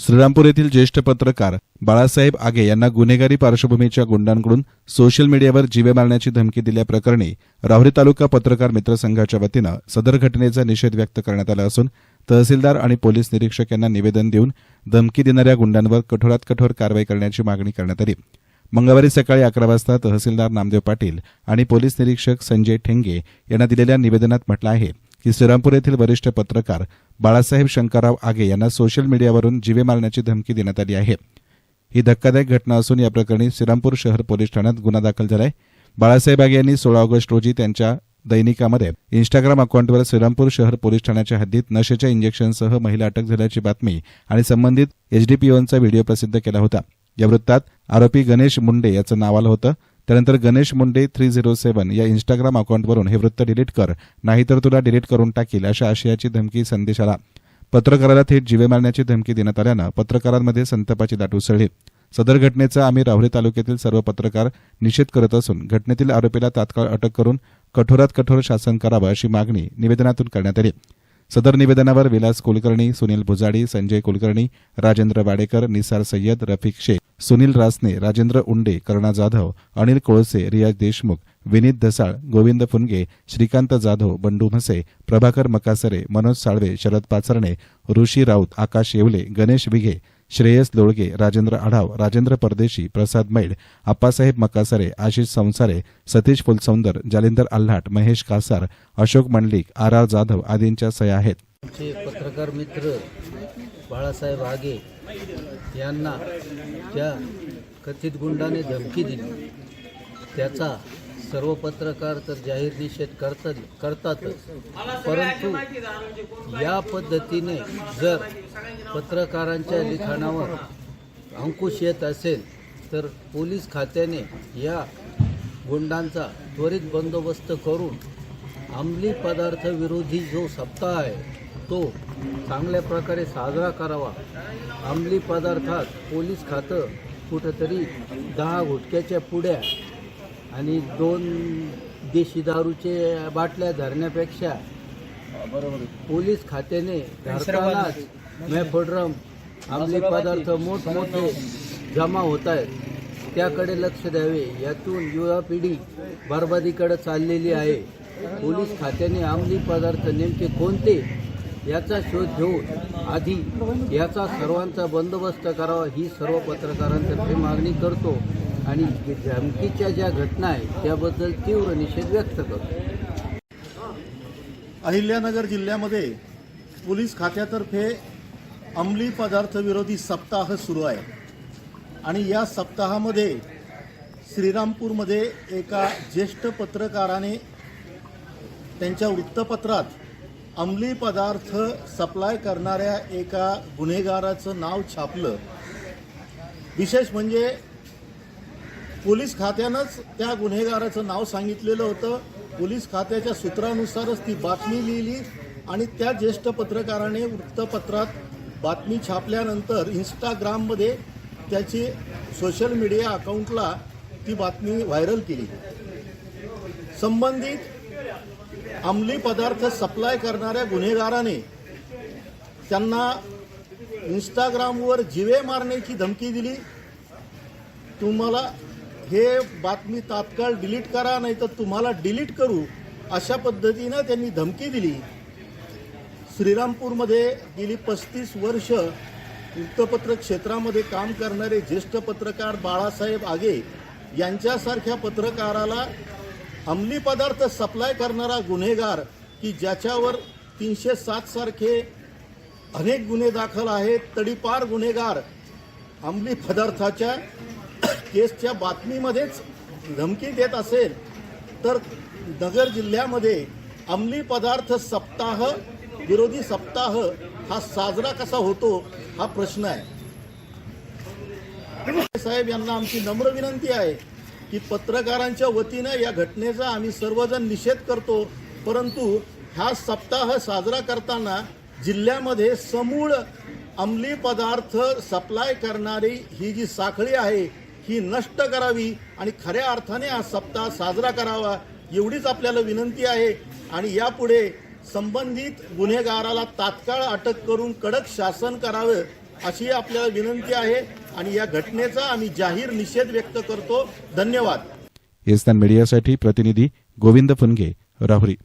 श्रीरामपूर येथील ज्येष्ठ पत्रकार बाळासाहेब आगे यांना गुन्हेगारी पार्श्वभूमीच्या गुंडांकडून सोशल मीडियावर जीवे मारण्याची धमकी दिल्याप्रकरणी राहुरी तालुका पत्रकार मित्र संघाच्या वतीनं सदर घटनेचा निषेध व्यक्त करण्यात आला असून तहसीलदार आणि पोलीस निरीक्षक यांना निवेदन देऊन धमकी देणाऱ्या गुंडांवर कठोरात कठोर कारवाई करण्याची मागणी करण्यात आली. मंगळवारी सकाळी अकरा वाजता तहसीलदार नामदेव पाटील आणि पोलीस निरीक्षक संजय ठेंगे यांना दिलेल्या निवेदनात म्हटलं आहे की श्रीरामपूर येथील वरिष्ठ पत्रकार बाळासाहेब शंकरराव आगे यांना सोशल मीडियावरून जीवे मारण्याची धमकी देण्यात आली आहे. ही धक्कादायक घटना असून या प्रकरणी श्रीरामपूर शहर पोलीस ठाण्यात गुन्हा दाखल झालाय. बाळासाहेब आगे यांनी सोळा ऑगस्ट रोजी त्यांच्या दैनिकामध्ये इंस्टाग्राम अकाउंटवर श्रीरामपूर शहर पोलीस ठाण्याच्या हद्दीत नशेच्या इंजेक्शनसह महिला अटक झाल्याची बातमी आणि संबंधित एचडीपीओचा व्हिडिओ प्रसिद्ध केला होता. या वृत्तात आरोपी गणेश मुंडे याचं नाव आलं होतं. त्यानंतर Ganesh Munde three zero seven या इंस्टाग्राम अकाउंटवरून हे वृत्त डिलीट कर. नाहीतर तुला डिलीट करून टाकील अशा आशयाची धमकी संदेश आला पत्रकाराला थेट जीवे मारण्याची धमकी देण्यात आल्यानं पत्रकारांमध्ये संतापाची दाट उसळली. सदर घटनेचा आम्ही राहुरी तालुक्यातील सर्व पत्रकार निषेध करत असून घटनेतील आरोपीला तात्काळ अटक करून कठोरात कठोर शासन करावं अशी मागणी निवेदनातून करण्यात आली. सदर निवेदनावर विलास कुलकर्णी सुनील भुजाडी संजय कुलकर्णी राजेंद्र वाडेकर निसार सय्यद रफिक शेख सुनील रासने राजेंद्र उंडे करुणा जाधव अनिल कोळसे रियाज देशमुख विनीत धसाळ गोविंद फुनगे श्रीकांत जाधव बंडू म्हसे प्रभाकर मकासरे मनोज साळवे शरद पाचरणे ऋषी राऊत आकाश येवले गणेश विघे श्रेयस दोळगे राजेंद्र आढाव राजेंद्र परदेशी प्रसाद मैड आप्पासाहेब मकासरे आशिष संसारे सतीश फुलसौंदर जालिंदर आल्हाट महेश कासार अशोक मंडलिक आर आर जाधव आदींच्या सह्या आहेत. आमचे पत्रकार मित्र बाळासाहेब आगे यांना ज्या कथित गुंडाने धमकी दिली त्याचा सर्व पत्रकार तर जाहीर निषेध करतात करतातच. परंतु या पद्धतीने जर पत्रकारांच्या लिखाणावर अंकुश येत असेल तर पोलीस खात्याने या गुंडांचा त्वरित बंदोबस्त करून अंमली पदार्थ विरोधी जो सप्ताह आहे तो चांगल्या प्रकारे साजरा करावा. अंमली पदार्थात पोलीस खातं कुठंतरी दहा गुटक्याच्या पुड्या आणि दोन देशी दारूचे बाटल्या धरण्यापेक्षा पोलीस खात्याने धरतानाच मॅफोड्रम अंमली पदार्थ मोठमोठे जमा होत आहेत. त्याकडे लक्ष द्यावे. यातून युवा पिढी बरबादीकडे चाललेली आहे. पोलीस खात्याने अंमली पदार्थ नेमके कोणते याचा शोध घेऊन आधी याचा सर्वांचा बंदोबस्त करावा. ही सर्व पत्रकारांतर्फे मागणी करतो. आणि धमकीच्या ज्या घटना आहेत त्याबद्दल तीव्र निषेध व्यक्त करतो. अहिल्यानगर जिल्ह्यामध्ये पोलीस खात्यातर्फे अंमली पदार्थ विरोधी सप्ताह सुरू आहे. आणि या सप्ताहामध्ये श्रीरामपूरमध्ये एका ज्येष्ठ पत्रकाराने त्यांच्या वृत्तपत्रात अंमली पदार्थ सप्लाय करणाऱ्या एका गुन्हेगाराचं नाव छापलं. विशेष म्हणजे पोलीस खात्यानंच त्या गुन्हेगाराचं नाव सांगितलेलं होतं. पोलीस खात्याच्या सूत्रानुसारच ती बातमी लिहिली आणि त्या ज्येष्ठ पत्रकाराने वृत्तपत्रात बातमी छापल्यानंतर इंस्टाग्राममध्ये त्याची सोशल मीडिया अकाउंटला ती बातमी व्हायरल केली. संबंधित अंमली पदार्थ सप्लाय करणाऱ्या गुन्हेगाराने त्यांना इंस्टाग्रामवर जिवे मारण्याची धमकी दिली. तुम्हाला हे बातमी तात्काळ डिलीट करा नाही तर तुम्हाला डिलीट करू अशा पद्धतीनं त्यांनी धमकी दिली. श्रीरामपूरमध्ये गेली पस्तीस वर्ष वृत्तपत्र क्षेत्रामध्ये काम करणारे ज्येष्ठ पत्रकार बाळासाहेब आगे यांच्यासारख्या पत्रकाराला अंमली पदार्थ सप्लाय करणारा गुन्हेगार की ज्याच्यावर तीनशे सातसारखे अनेक गुन्हे दाखल आहेत तडीपार गुन्हेगार अंमली पदार्थाच्या केसच्या बातमीमध्येच धमकी देत असेल तर नगर जिल्ह्यामध्ये अंमली पदार्थ सप्ताह विरोधी सप्ताह हा साजरा कसा होतो हा प्रश्न आहे. साहेब यांना आमची नम्र विनंती आहे की पत्रकारांच्या वतीनं या घटनेचा आम्ही सर्वजण निषेध करतो परंतु हा सप्ताह साजरा करताना जिल्ह्यामध्ये समूळ अंमली पदार्थ सप्लाय करणारी ही जी साखळी आहे ही नष्ट करावी आणि खऱ्या अर्थाने हा सप्ताह साजरा करावा एवढीच आपल्याला विनंती आहे. आणि यापुढे संबंधित गुन्हेगाराला तात्काळ अटक करून कडक शासन करावं अशी आपल्याला विनंती आहे. आणि या घटनेचा आम्ही जाहीर निषेध व्यक्त करतो. धन्यवाद. येस्तान मीडियासाठी प्रतिनिधी गोविंद फुनगे राहुरी.